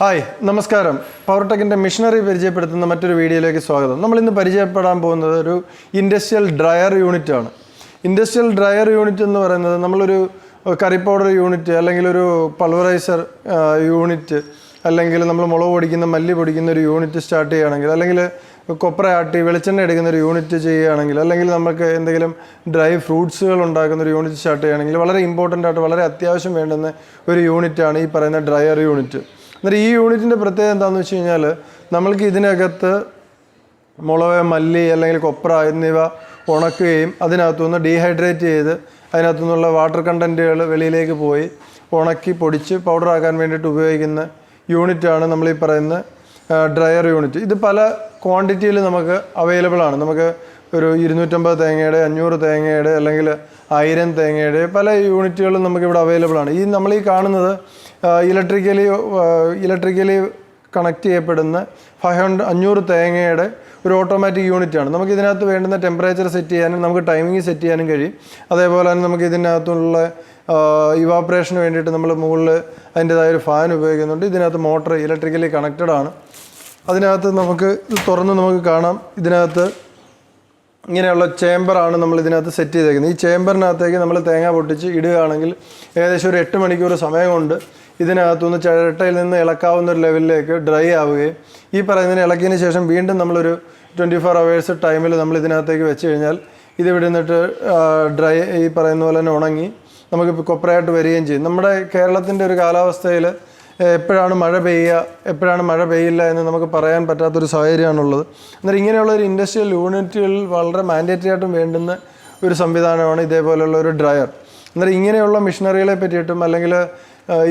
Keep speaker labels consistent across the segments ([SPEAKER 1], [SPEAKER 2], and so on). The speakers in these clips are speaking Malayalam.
[SPEAKER 1] ഹായ് നമസ്കാരം. പവർടെക്കിന്റെ മിഷനറി പരിചയപ്പെടുത്തുന്ന മറ്റൊരു വീഡിയോയിലേക്ക് സ്വാഗതം. നമ്മൾ ഇന്ന് പരിചയപ്പെടാൻ പോകുന്നത് ഒരു ഇൻഡസ്ട്രിയൽ ഡ്രയർ യൂണിറ്റ് ആണ്. ഇൻഡസ്ട്രിയൽ ഡ്രയർ യൂണിറ്റ് എന്ന് പറയുന്നത് നമ്മളൊരു കറി പൗഡർ യൂണിറ്റ് അല്ലെങ്കിൽ ഒരു പൾവറൈസർ യൂണിറ്റ് അല്ലെങ്കിൽ നമ്മൾ മുളക് പൊടിക്കുന്ന മല്ലി പൊടിക്കുന്ന ഒരു യൂണിറ്റ് സ്റ്റാർട്ട് ചെയ്യുകയാണെങ്കിൽ അല്ലെങ്കിൽ കൊപ്ര ആട്ടി വെളിച്ചെണ്ണ എടുക്കുന്ന ഒരു യൂണിറ്റ് ചെയ്യുകയാണെങ്കിൽ അല്ലെങ്കിൽ നമുക്ക് എന്തെങ്കിലും ഡ്രൈ ഫ്രൂട്ട്സുകൾ ഉണ്ടാക്കുന്ന ഒരു യൂണിറ്റ് സ്റ്റാർട്ട് ചെയ്യുകയാണെങ്കിൽ വളരെ ഇമ്പോർട്ടന്റ് ആയിട്ട് വളരെ അത്യാവശ്യം വേണ്ടുന്ന ഒരു യൂണിറ്റാണ് ഈ പറയുന്ന ഡ്രയർ യൂണിറ്റ് എന്നിട്ട് ഈ യൂണിറ്റിന്റെ പ്രത്യേകത എന്താണെന്ന് വെച്ച് കഴിഞ്ഞാൽ നമ്മൾക്ക് ഇതിനകത്ത് മുളക് മല്ലി അല്ലെങ്കിൽ കൊപ്ര എന്നിവ ഉണക്കുകയും അതിനകത്തുനിന്ന് ഡീഹൈഡ്രേറ്റ് ചെയ്ത് അതിനകത്തു നിന്നുള്ള വാട്ടർ കണ്ടന്റുകൾ വെളിയിലേക്ക് പോയി ഉണക്കി പൊടിച്ച് പൗഡർ ആക്കാൻ വേണ്ടിയിട്ട് ഉപയോഗിക്കുന്ന യൂണിറ്റാണ് നമ്മൾ ഈ പറയുന്ന ഡ്രയർ യൂണിറ്റ് ഇത് പല ക്വാണ്ടിറ്റിയിൽ നമുക്ക് അവൈലബിൾ ആണ്. നമുക്ക് ഒരു ഇരുന്നൂറ്റമ്പത് തേങ്ങയുടെ അഞ്ഞൂറ് തേങ്ങയുടെ അല്ലെങ്കിൽ ആയിരം തേങ്ങയുടെ പല യൂണിറ്റുകളും നമുക്കിവിടെ അവൈലബിൾ ആണ്. ഈ നമ്മൾ ഈ കാണുന്നത് ഇലക്ട്രിക്കലി ഇലക്ട്രിക്കലി കണക്ട് ചെയ്യപ്പെടുന്ന ഫൈവ് ഹൺഡ്രഡ് അഞ്ഞൂറ് തേങ്ങയുടെ ഒരു ഓട്ടോമാറ്റിക് യൂണിറ്റ് ആണ്. നമുക്ക് ഇതിനകത്ത് വേണ്ടുന്ന ടെമ്പറേച്ചർ സെറ്റ് ചെയ്യാനും നമുക്ക് ടൈമിംഗ് സെറ്റ് ചെയ്യാനും കഴിയും. അതേപോലെ തന്നെ നമുക്ക് ഇതിനകത്തുള്ള ഇവാപ്രേഷന് വേണ്ടിയിട്ട് നമ്മൾ മുകളിൽ അതിന്റെതായ ഒരു ഫാൻ ഉപയോഗിക്കുന്നുണ്ട്. ഇതിനകത്ത് മോട്ടർ ഇലക്ട്രിക്കലി കണക്റ്റഡ് ആണ്. അതിനകത്ത് നമുക്ക് തുറന്ന് നമുക്ക് കാണാം. ഇതിനകത്ത് ഇങ്ങനെയുള്ള ചേംബറാണ് നമ്മൾ ഇതിനകത്ത് സെറ്റ് ചെയ്തേക്കുന്നത്. ഈ ചേമ്പറിനകത്തേക്ക് നമ്മൾ തേങ്ങ പൊട്ടിച്ച് ഇടുകയാണെങ്കിൽ ഏകദേശം ഒരു എട്ട് മണിക്കൂർ സമയം കൊണ്ട് ഇതിനകത്തുനിന്ന് ചിരട്ടയിൽ നിന്ന് ഇളക്കാവുന്ന ഒരു ലെവലിലേക്ക് ഡ്രൈ ആവുകയും ഈ പറയുന്നതിന് ഇളക്കിയതിന് ശേഷം വീണ്ടും നമ്മളൊരു ട്വന്റി ഫോർ അവേഴ്സ് ടൈമിൽ നമ്മൾ ഇതിനകത്തേക്ക് വെച്ച് കഴിഞ്ഞാൽ ഇത് ഇവിടെ നിന്നിട്ട് ഡ്രൈ ഈ പറയുന്ന പോലെ തന്നെ ഉണങ്ങി നമുക്ക് കൊപ്രയായിട്ട് വരികയും ചെയ്യും. നമ്മുടെ കേരളത്തിന്റെ ഒരു കാലാവസ്ഥയിൽ എപ്പോഴാണ് മഴ പെയ്യുക എപ്പോഴാണ് മഴ പെയ്യില്ല എന്ന് നമുക്ക് പറയാൻ പറ്റാത്തൊരു സാഹചര്യമാണുള്ളത്. എന്നാൽ ഇങ്ങനെയുള്ള ഒരു ഇൻഡസ്ട്രിയൽ യൂണിറ്റുകൾ വളരെ മാൻഡേറ്ററി ആയിട്ടും വേണ്ടുന്ന ഒരു സംവിധാനമാണ് ഇതേപോലെയുള്ള ഒരു ഡ്രയർ എന്നാൽ ഇങ്ങനെയുള്ള മെഷീനറികളെ പറ്റിയിട്ടും അല്ലെങ്കിൽ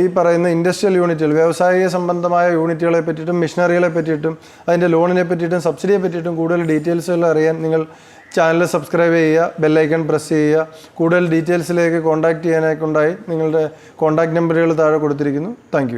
[SPEAKER 1] ഈ പറയുന്ന ഇൻഡസ്ട്രിയൽ യൂണിറ്റുകൾ വ്യവസായിക സംബന്ധമായ യൂണിറ്റുകളെ പറ്റിയിട്ടും മെഷീനറികളെ പറ്റിയിട്ടും അതിന്റെ ലോണിനെ പറ്റിയിട്ടും സബ്സിഡിയെ പറ്റിയിട്ടും കൂടുതൽ ഡീറ്റെയിൽസുകൾ അറിയാൻ നിങ്ങൾ ചാനൽ സബ്സ്ക്രൈബ് ചെയ്യുക ബെല്ലൈക്കൺ പ്രസ് ചെയ്യുക. കൂടുതൽ ഡീറ്റെയിൽസിലേക്ക് കോൺടാക്റ്റ് ചെയ്യാനായിക്കൊണ്ടായി നിങ്ങളുടെ കോൺടാക്റ്റ് നമ്പറുകൾ താഴെ കൊടുത്തിരിക്കുന്നു. താങ്ക്